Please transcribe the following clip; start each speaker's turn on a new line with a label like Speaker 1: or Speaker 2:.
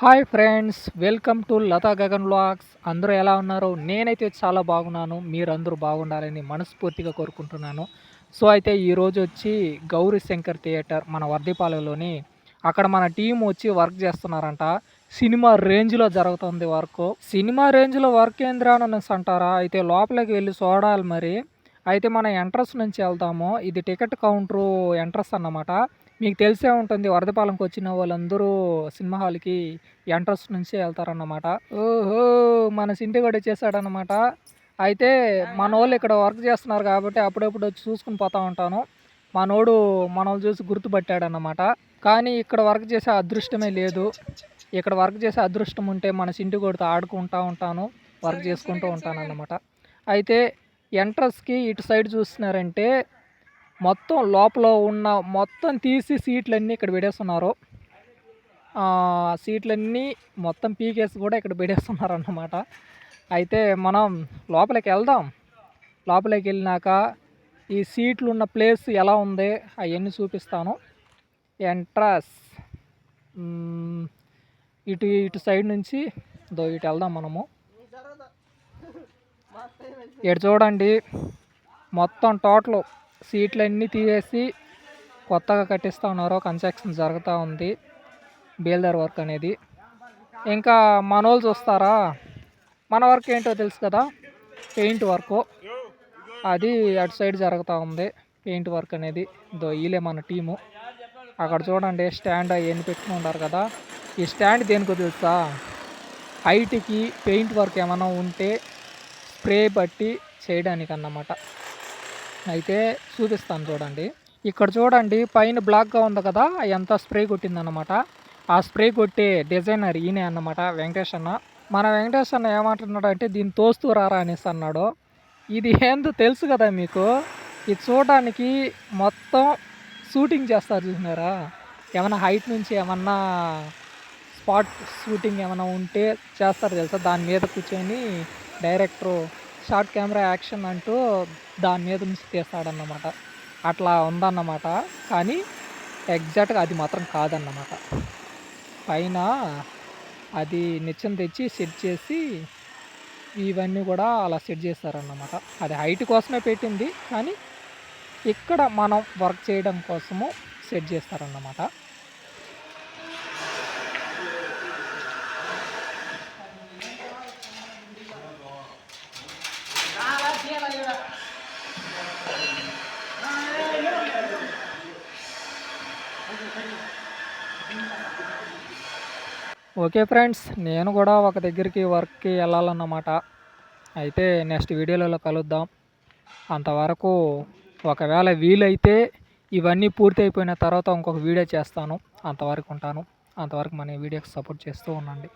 Speaker 1: Hi friends welcome to Lata Gagan blogs అందరూ ఎలా ఉన్నారు? నేనైతే చాలా బాగున్నాను. మీరందరూ బాగుండాలని మనస్ఫూర్తిగా కోరుకుంటున్నాను. సో అయితే ఈరోజు వచ్చి గౌరీ శంకర్ థియేటర్ మన వర్దిపాలెంలోని అక్కడ మన టీం వచ్చి వర్క్ చేస్తున్నారంట. సినిమా రేంజ్లో జరుగుతుంది వర్క్. సినిమా రేంజ్లో వర్క్ ఏంద్రాననేసి అంటారా? అయితే లోపలికి వెళ్ళి చూడాలి మరి. అయితే మన ఎంట్రన్స్ నుంచి వెళ్తాము. ఇది టికెట్ కౌంటరు ఎంట్రన్స్ అన్నమాట. మీకు తెలిసే ఉంటుంది వరదపాలెంకి వచ్చిన వాళ్ళందరూ సినిమా హాల్కి ఎంట్రన్స్ నుంచే వెళ్తారన్నమాట. ఓహో! మన సింటి కూడా వచ్చేసాడనమాట అయితే మన వాళ్ళు ఇక్కడ వర్క్ చేస్తున్నారు కాబట్టి అప్పుడప్పుడు వచ్చి చూసుకుని పోతా ఉంటాను. మనోడు మనల్ని చూసి గుర్తుపట్టాడన్నమాట. కానీ ఇక్కడ వర్క్ చేసే అదృష్టమే లేదు. ఇక్కడ వర్క్ చేసే అదృష్టం ఉంటే మన సింటి కొడుతూ ఆడుకుంటూ ఉంటాను వర్క్ చేసుకుంటూ ఉంటాను అన్నమాట అయితే ఎంట్రన్స్కి ఇటు సైడ్ చూస్తున్నారంటే మొత్తం లోపల ఉన్న మొత్తం తీసి సీట్లన్నీ ఇక్కడ పెట్టేస్తున్నారు. సీట్లన్నీ మొత్తం పీకేసి కూడా ఇక్కడ పెట్టేస్తున్నారు అన్నమాట అయితే మనం లోపలికి వెళ్దాం. లోపలికి వెళ్ళినాక ఈ సీట్లు ఉన్న ప్లేస్ ఎలా ఉంది అవన్నీ చూపిస్తాను. ఎంట్రస్ ఇటు ఇటు సైడ్ నుంచి దో ఇటు వెళ్దాం మనము. ఇటు చూడండి. మొత్తం టోటల్ సీట్లన్నీ తీసేసి కొత్తగా కట్టిస్తూ ఉన్నారు. కన్స్ట్రక్షన్ జరుగుతూ ఉంది. బేల్దార్ వర్క్ అనేది. ఇంకా మనోళ్ళు చూస్తారా? మన వర్క్ ఏంటో తెలుసు కదా? Paint work. అది అటు సైడ్ జరుగుతూ ఉంది. పెయింట్ వర్క్ అనేది. దో ఈలే మన టీము. అక్కడ చూడండి స్టాండ్ అవన్నీ పెట్టుకుని ఉంటారు కదా. ఈ స్టాండ్ దేనికో తెలుసా? హైట్కి పెయింట్ వర్క్ ఏమైనా ఉంటే స్ప్రే బట్టి చేయడానికి అన్నమాట అయితే చూపిస్తాను చూడండి. ఇక్కడ చూడండి పైన బ్లాక్గా ఉంది కదా ఎంత స్ప్రే కొట్టిందనమాట ఆ స్ప్రే కొట్టే డిజైనర్ ఈయనే అన్నమాట వెంకటేష్ అన్న. మన వెంకటేష్ అన్న ఏమంటున్నాడు అంటే దీన్ని తోస్తూ రారా అనేసి అన్నాడు. ఇది ఏందో తెలుసు కదా మీకు? ఇది చూడడానికి మొత్తం షూటింగ్ చేస్తారు చూసినారా? ఏమైనా హైట్ నుంచి ఏమన్నా స్పాట్ షూటింగ్ ఏమైనా ఉంటే చేస్తారు తెలుసా? దాని మీద కూర్చొని డైరెక్టరు షార్ట్ కెమెరా యాక్షన్ అంటూ దాని మీద నుంచి తీస్తాడన్నమాట అట్లా ఉందన్నమాట. కానీ ఎగ్జాక్ట్గా అది మాత్రం కాదన్నమాట. పైన అది నిచ్చెన తెచ్చి సెట్ చేసి ఇవన్నీ కూడా అలా సెట్ చేస్తారన్నమాట. అది హైట్ కోసమే పెట్టింది కానీ ఇక్కడ మనం వర్క్ చేయడం కోసము సెట్ చేస్తారన్నమాట. ఓకే ఫ్రెండ్స్ నేను కూడా ఒక దగ్గరికి వర్క్కి వెళ్ళాలన్నమాట. అయితే నెక్స్ట్ వీడియోలలో కలుద్దాం. అంతవరకు ఒకవేళ వీలైతే ఇవన్నీ పూర్తి అయిపోయిన తర్వాత ఇంకొక వీడియో చేస్తాను. అంతవరకు ఉంటాను. అంతవరకు మన వీడియోకి సపోర్ట్ చేస్తూ ఉండండి.